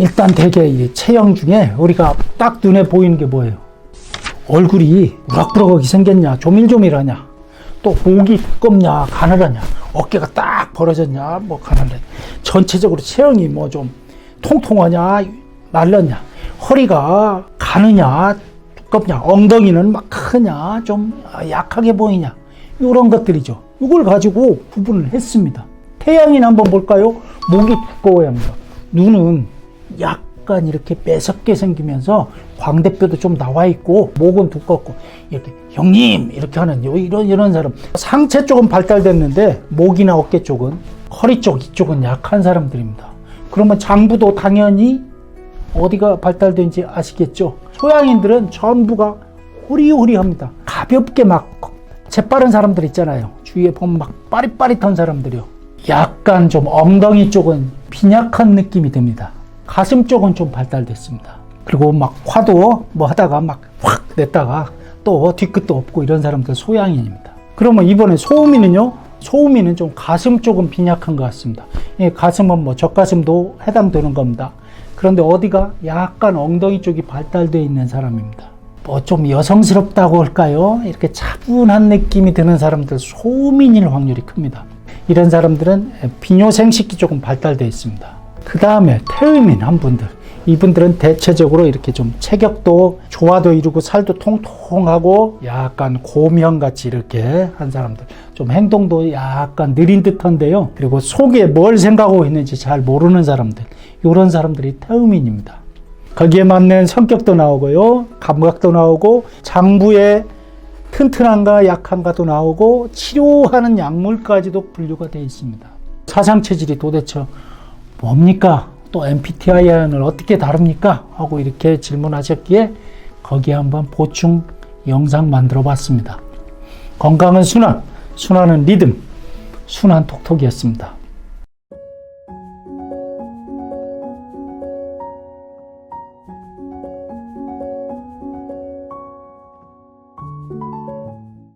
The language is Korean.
일단 대개 이 체형 중에 우리가 딱 눈에 보이는 게 뭐예요? 얼굴이 우락부락하게 생겼냐, 조밀조밀하냐, 또 목이 두껍냐, 가늘하냐, 어깨가 딱 벌어졌냐, 뭐 가늘해. 전체적으로 체형이 뭐 좀 통통하냐, 말랐냐, 허리가 가느냐, 두껍냐, 엉덩이는 막 크냐, 좀 약하게 보이냐, 이런 것들이죠. 이걸 가지고 구분을 했습니다. 태양인 한번 볼까요? 목이 두꺼워야 합니다. 눈은 약간 이렇게 매섭게 생기면서 광대뼈도 좀 나와 있고 목은 두껍고 이렇게 형님 이렇게 하는 요 이런 이런 사람 상체 쪽은 발달됐는데 목이나 어깨 쪽은 허리 쪽 이쪽은 약한 사람들입니다. 그러면 장부도 당연히 어디가 발달된지 아시겠죠? 소양인들은 전부가 호리호리합니다. 가볍게 막 재빠른 사람들 있잖아요. 주위에 보면 막 빠릿빠릿한 사람들이요. 약간 좀 엉덩이 쪽은 빈약한 느낌이 듭니다. 가슴 쪽은 좀 발달됐습니다. 그리고 막 화도 뭐 하다가 막 확 냈다가 또 뒤끝도 없고 이런 사람들 소양인입니다. 그러면 이번에 소음이는요? 소음이는 좀 가슴 쪽은 빈약한 것 같습니다. 예, 가슴은 뭐 젖가슴도 해당되는 겁니다. 그런데 어디가 약간 엉덩이 쪽이 발달되어 있는 사람입니다. 뭐 좀 여성스럽다고 할까요? 이렇게 차분한 느낌이 드는 사람들 소민일 확률이 큽니다. 이런 사람들은 비뇨생식기 조금 발달되어 있습니다. 그 다음에 태음인 한 분들. 이분들은 대체적으로 이렇게 좀 체격도 조화도 이루고 살도 통통하고 약간 고명같이 이렇게 한 사람들. 좀 행동도 약간 느린 듯한데요. 그리고 속에 뭘 생각하고 있는지 잘 모르는 사람들. 이런 사람들이 태음인입니다. 거기에 맞는 성격도 나오고요. 감각도 나오고 장부의 튼튼한가 약한가도 나오고 치료하는 약물까지도 분류가 되어 있습니다. 사상 체질이 도대체 뭡니까? 또 MBTI를 어떻게 다룹니까? 하고 이렇게 질문하셨기에 거기에 한번 보충 영상 만들어 봤습니다. 건강은 순환, 순환은 리듬, 순환 톡톡이었습니다.